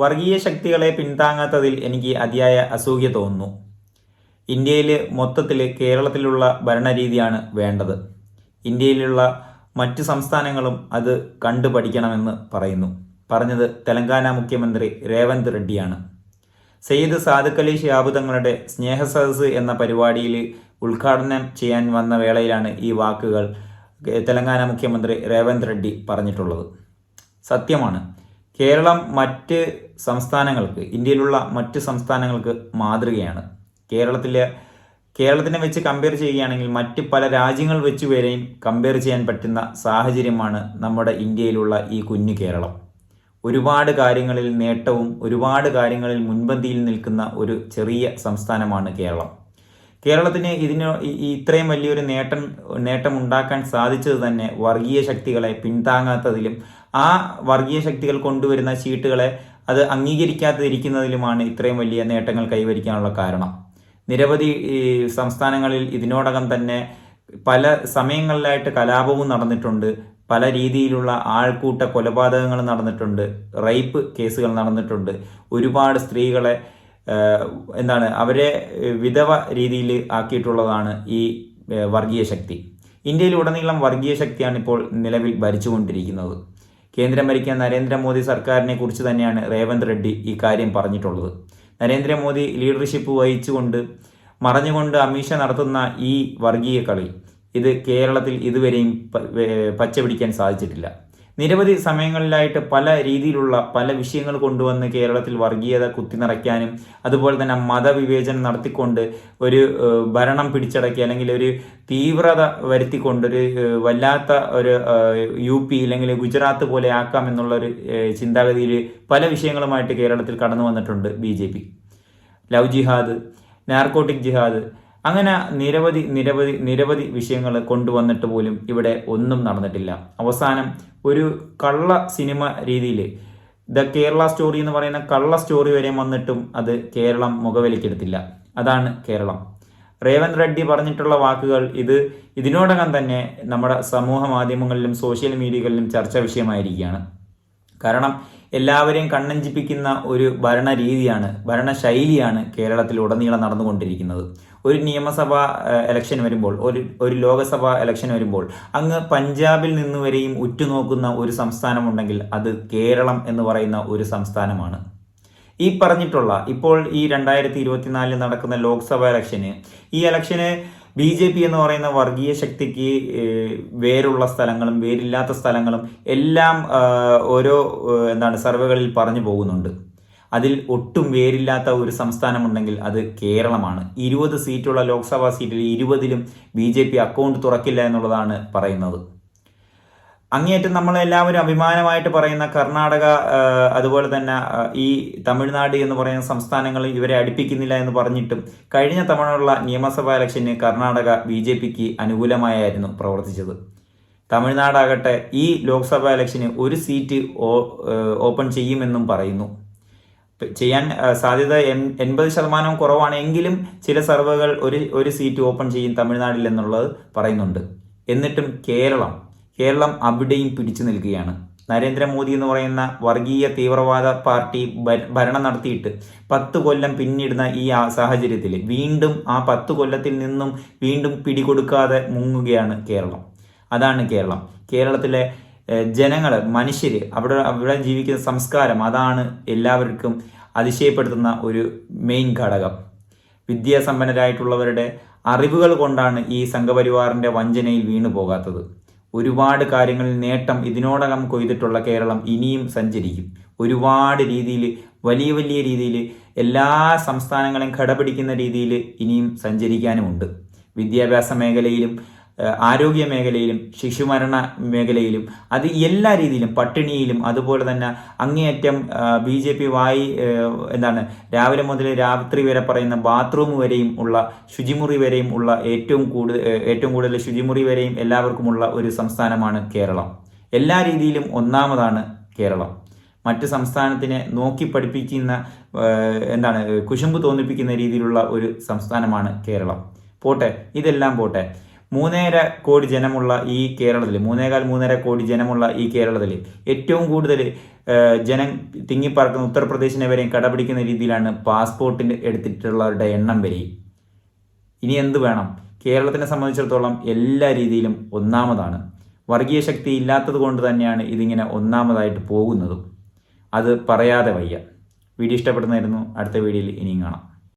വർഗീയ ശക്തികളെ പിന്താങ്ങാത്തതിൽ എനിക്ക് അതിയായ അസൂയ തോന്നുന്നു. ഇന്ത്യയിൽ മൊത്തത്തിൽ കേരളത്തിലുള്ള ഭരണരീതിയാണ് വേണ്ടത്. ഇന്ത്യയിലുള്ള മറ്റ് സംസ്ഥാനങ്ങളും അത് കണ്ടു പഠിക്കണമെന്ന് പറയുന്നു. പറഞ്ഞത് തെലങ്കാന മുഖ്യമന്ത്രി രേവന്ത് റെഡ്ഡിയാണ്. സെയ്ദ് സാദിഖ് അലി സ്നേഹ സദസ് എന്ന പരിപാടിയിൽ ഉദ്ഘാടനം ചെയ്യാൻ വന്ന വേളയിലാണ് ഈ വാക്കുകൾ തെലങ്കാന മുഖ്യമന്ത്രി രേവന്ത് റെഡ്ഡി പറഞ്ഞിട്ടുള്ളത്. സത്യമാണ്. കേരളം മറ്റ് സംസ്ഥാനങ്ങൾക്ക് ഇന്ത്യയിലുള്ള മറ്റ് സംസ്ഥാനങ്ങൾക്ക് മാതൃകയാണ്. കേരളത്തിലെ കേരളത്തിനെ വെച്ച് കമ്പയർ ചെയ്യുകയാണെങ്കിൽ മറ്റ് പല രാജ്യങ്ങൾ വെച്ച് വരെയും കമ്പയർ ചെയ്യാൻ പറ്റുന്ന സാഹചര്യമാണ് നമ്മുടെ ഇന്ത്യയിലുള്ള ഈ കുഞ്ഞു കേരളം. ഒരുപാട് കാര്യങ്ങളിൽ നേട്ടവും ഒരുപാട് കാര്യങ്ങളിൽ മുൻപന്തിയിൽ നിൽക്കുന്ന ഒരു ചെറിയ സംസ്ഥാനമാണ് കേരളം. കേരളത്തിന് ഇതിന് ഇത്രയും വലിയൊരു നേട്ടം നേട്ടം ഉണ്ടാക്കാൻ സാധിച്ചത് തന്നെ വർഗീയ ശക്തികളെ പിന്താങ്ങാത്തതിലും ആ വർഗീയ ശക്തികൾ കൊണ്ടുവരുന്ന ചീട്ടുകളെ അത് അംഗീകരിക്കാതിരിക്കുന്നതിലുമാണ് ഇത്രയും വലിയ നേട്ടങ്ങൾ കൈവരിക്കാനുള്ള കാരണം. നിരവധി സംസ്ഥാനങ്ങളിൽ ഇതിനോടകം തന്നെ പല സമയങ്ങളിലായിട്ട് കലാപവും നടന്നിട്ടുണ്ട്. പല രീതിയിലുള്ള ആൾക്കൂട്ട കൊലപാതകങ്ങൾ നടന്നിട്ടുണ്ട്. റേപ്പ് കേസുകൾ നടന്നിട്ടുണ്ട്. ഒരുപാട് സ്ത്രീകളെ എന്താണ് അവരെ വിധവ രീതിയിൽ ആക്കിയിട്ടുള്ളതാണ് ഈ വർഗീയ ശക്തി. ഇന്ത്യയിൽ ഉടനീളം വർഗീയ ശക്തിയാണ് ഇപ്പോൾ നിലവിൽ ഭരിച്ചുകൊണ്ടിരിക്കുന്നത്. കേന്ദ്രം ഭരിക്കാൻ നരേന്ദ്രമോദി സർക്കാരിനെ കുറിച്ച് തന്നെയാണ് രേവന്ത് റെഡ്ഡി ഈ കാര്യം പറഞ്ഞിട്ടുള്ളത്. നരേന്ദ്രമോദി ലീഡർഷിപ്പ് വഹിച്ചുകൊണ്ട് മറഞ്ഞുകൊണ്ട് അമീഷ നടത്തുന്ന ഈ വർഗീയ കളി ഇത് കേരളത്തിൽ ഇതുവരെയും പച്ചപിടിക്കാൻ സാധിച്ചിട്ടില്ല. നിരവധി സമയങ്ങളിലായിട്ട് പല രീതിയിലുള്ള പല വിഷയങ്ങൾ കൊണ്ടുവന്ന് കേരളത്തിൽ വർഗീയത കുത്തിനിറയ്ക്കാനും അതുപോലെ തന്നെ മതവിവേചനം നടത്തിക്കൊണ്ട് ഒരു ഭരണം പിടിച്ചടക്കി അല്ലെങ്കിൽ ഒരു തീവ്രത വരുത്തിക്കൊണ്ട് ഒരു വല്ലാത്ത ഒരു യു പി അല്ലെങ്കിൽ ഗുജറാത്ത് പോലെ ആക്കാം എന്നുള്ളൊരു ചിന്താഗതിയിൽ പല വിഷയങ്ങളുമായിട്ട് കേരളത്തിൽ കടന്നു വന്നിട്ടുണ്ട് ബി ജെ പി. ലവ് ജിഹാദ് നാർക്കോട്ടിക് ജിഹാദ് അങ്ങനെ നിരവധി നിരവധി നിരവധി വിഷയങ്ങൾ കൊണ്ടുവന്നിട്ട് പോലും ഇവിടെ ഒന്നും നടന്നിട്ടില്ല. അവസാനം ഒരു കള്ള സിനിമ രീതിയിൽ ദ കേരള സ്റ്റോറി എന്ന് പറയുന്ന കള്ള സ്റ്റോറി വരെ വന്നിട്ടും അത് കേരളം മുഖവിലക്കെടുത്തില്ല അതാണ് കേരളം. റേവന്ത് റെഡ്ഡി പറഞ്ഞിട്ടുള്ള വാക്കുകൾ ഇത് ഇതിനോടകം തന്നെ നമ്മുടെ സമൂഹ മാധ്യമങ്ങളിലും സോഷ്യൽ മീഡിയകളിലും ചർച്ചാ വിഷയമായിരിക്കുകയാണ്. കാരണം എല്ലാവരെയും കണ്ണഞ്ചിപ്പിക്കുന്ന ഒരു ഭരണരീതിയാണ് ഭരണശൈലിയാണ് കേരളത്തിൽ ഉടനീളം നടന്നുകൊണ്ടിരിക്കുന്നത്. ഒരു നിയമസഭാ ഇലക്ഷൻ വരുമ്പോൾ ഒരു ഒരു ലോകസഭാ ഇലക്ഷൻ വരുമ്പോൾ അങ്ങ് പഞ്ചാബിൽ നിന്ന് വരെയും ഉറ്റുനോക്കുന്ന ഒരു സംസ്ഥാനമുണ്ടെങ്കിൽ അത് കേരളം എന്ന് പറയുന്ന ഒരു സംസ്ഥാനമാണ്. ഈ പറഞ്ഞിട്ടുള്ള ഇപ്പോൾ ഈ രണ്ടായിരത്തി ഇരുപത്തിനാലിൽ നടക്കുന്ന ലോക്സഭാ ഇലക്ഷന് ഈ ഇലക്ഷന് ബി ജെ പി എന്ന് പറയുന്ന വർഗീയ ശക്തിക്ക് വേരുള്ള സ്ഥലങ്ങളും വേരില്ലാത്ത സ്ഥലങ്ങളും എല്ലാം ഓരോ എന്താണ് സർവേകളിൽ പറഞ്ഞു പോകുന്നുണ്ട്. അതിൽ ഒട്ടും വേരില്ലാത്ത ഒരു സംസ്ഥാനമുണ്ടെങ്കിൽ അത് കേരളമാണ്. ഇരുപത് സീറ്റുള്ള ലോക്സഭാ സീറ്റിൽ ഇരുപതിലും ബി ജെ പി അക്കൗണ്ട് തുറക്കില്ല എന്നുള്ളതാണ് പറയുന്നത്. അങ്ങേയറ്റം നമ്മളെല്ലാവരും അഭിമാനമായിട്ട് പറയുന്ന കർണാടക അതുപോലെ തന്നെ ഈ തമിഴ്നാട് എന്ന് പറയുന്ന സംസ്ഥാനങ്ങൾ ഇവരെ അടുപ്പിക്കുന്നില്ല എന്ന് പറഞ്ഞിട്ടും കഴിഞ്ഞ തവണയുള്ള നിയമസഭാ ഇലക്ഷന് കർണാടക ബി ജെ പിക്ക് അനുകൂലമായായിരുന്നു പ്രവർത്തിച്ചത്. തമിഴ്നാടാകട്ടെ ഈ ലോക്സഭാ ഇലക്ഷന് ഒരു സീറ്റ് ഓപ്പൺ ചെയ്യുമെന്നും പറയുന്നു. ചെയ്യാൻ സാധ്യത എൺ- എൺപത് ശതമാനം കുറവാണ് എങ്കിലും ചില സർവകൾ ഒരു ഒരു സീറ്റ് ഓപ്പൺ ചെയ്യും തമിഴ്നാട്ടിൽ എന്നുള്ളത് പറയുന്നുണ്ട്. എന്നിട്ടും കേരളം കേരളം അവിടെയും പിടിച്ചു നിൽക്കുകയാണ്. നരേന്ദ്രമോദി എന്ന് പറയുന്ന വർഗീയ തീവ്രവാദ പാർട്ടി ഭരണം നടത്തിയിട്ട് പത്ത് കൊല്ലം പിന്നിടുന്ന ഈ സാഹചര്യത്തിൽ വീണ്ടും ആ പത്ത് കൊല്ലത്തിൽ നിന്നും വീണ്ടും പിടികൊടുക്കാതെ മുങ്ങുകയാണ് കേരളം. അതാണ് കേരളം. കേരളത്തിലെ ജനങ്ങൾ മനുഷ്യർ അവിടെ അവിടെ ജീവിക്കുന്ന സംസ്കാരം അതാണ് എല്ലാവർക്കും അതിശയപ്പെടുത്തുന്ന ഒരു മെയിൻ ഘടകം. വിദ്യാസമ്പന്നരായിട്ടുള്ളവരുടെ അറിവുകൾ കൊണ്ടാണ് ഈ സംഘപരിവാറിന്റെ വഞ്ചനയിൽ വീണു പോകാത്തത്. ഒരുപാട് കാര്യങ്ങളിൽ നേട്ടം ഇതിനോടകം കൊയ്തിട്ടുള്ള കേരളം ഇനിയും സഞ്ചരിക്കും. ഒരുപാട് രീതിയിൽ വലിയ വലിയ രീതിയിൽ എല്ലാ സംസ്ഥാനങ്ങളെയും ഘടപിടിക്കുന്ന രീതിയിൽ ഇനിയും സഞ്ചരിക്കാനുമുണ്ട്. വിദ്യാഭ്യാസ മേഖലയിലും ആരോഗ്യ മേഖലയിലും ശിശുമരണ മേഖലയിലും അത് എല്ലാ രീതിയിലും പട്ടിണിയിലും അതുപോലെ തന്നെ അങ്ങേയറ്റം ബി ജെ പി വായി എന്താണ് രാവിലെ മുതൽ രാത്രി വരെ പറയുന്ന ബാത്റൂം വരെയും ഉള്ള ശുചിമുറി വരെയും ഉള്ള ഏറ്റവും കൂടുതൽ ഏറ്റവും കൂടുതൽ ശുചിമുറി വരെയും എല്ലാവർക്കുമുള്ള ഒരു സംസ്ഥാനമാണ് കേരളം. എല്ലാ രീതിയിലും ഒന്നാമതാണ് കേരളം. മറ്റ് സംസ്ഥാനത്തിനെ നോക്കി പഠിപ്പിക്കുന്ന എന്താണ് കുശുമ്പ് തോന്നിപ്പിക്കുന്ന രീതിയിലുള്ള ഒരു സംസ്ഥാനമാണ് കേരളം. പോട്ടെ ഇതെല്ലാം പോട്ടെ. മൂന്നര കോടി ജനമുള്ള ഈ കേരളത്തിൽ മൂന്നേകാൽ മൂന്നര കോടി ജനമുള്ള ഈ കേരളത്തിൽ ഏറ്റവും കൂടുതൽ ജനം തിങ്ങിപ്പാർക്കുന്ന ഉത്തർപ്രദേശിനെ വരെയും കടപിടിക്കുന്ന രീതിയിലാണ് പാസ്പോർട്ടിന്റെ എടുത്തിട്ടുള്ളവരുടെ എണ്ണം വരെ. ഇനി എന്ത് വേണം? കേരളത്തിനെ സംബന്ധിച്ചിടത്തോളം എല്ലാ രീതിയിലും ഒന്നാമതാണ്. വർഗീയ ശക്തി ഇല്ലാത്തത് കൊണ്ട് തന്നെയാണ് ഇതിങ്ങനെ ഒന്നാമതായിട്ട് പോകുന്നതും. അത് പറയാതെ വയ്യ. വീഡിയോ ഇഷ്ടപ്പെടുന്നതായിരുന്നു. അടുത്ത വീഡിയോയിൽ ഇനിയും കാണാം.